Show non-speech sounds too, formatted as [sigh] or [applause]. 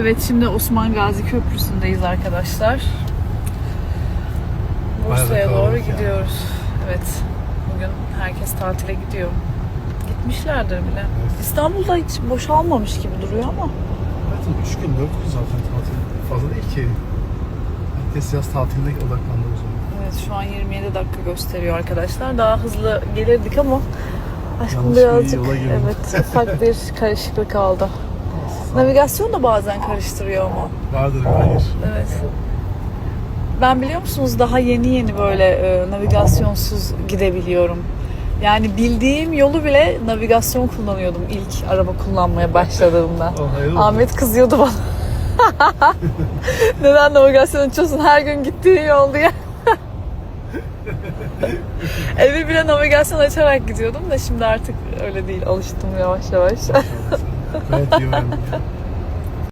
Evet şimdi Osman Gazi Köprüsü'ndeyiz arkadaşlar. Bursa'ya doğru gidiyoruz. Evet. Bugün herkes tatile gidiyor. Gitmişlerdir bile. Evet. İstanbul'da hiç boşalmamış gibi duruyor ama. Zaten 3 gün 4 gün zaten tatil. Fazla değil ki. Herkes yaz tatiline odaklandı o zaman. Evet şu an 27 dakika gösteriyor arkadaşlar. Daha hızlı gelirdik ama aşkım birazcık evet ufak bir [laughs] karışıklık oldu. Navigasyon da bazen karıştırıyor ama. Vardır hayır. Evet. Ben biliyor musunuz daha yeni yeni böyle e, navigasyonsuz gidebiliyorum. Yani bildiğim yolu bile navigasyon kullanıyordum ilk araba kullanmaya başladığımda. [laughs] O hayır oldu. Ahmet kızıyordu bana. [laughs] Neden navigasyon açıyorsun? Her gün gittiğin yol diye. [laughs] Eve bile navigasyon açarak gidiyordum da şimdi artık öyle değil. Alıştım yavaş yavaş. Thank you.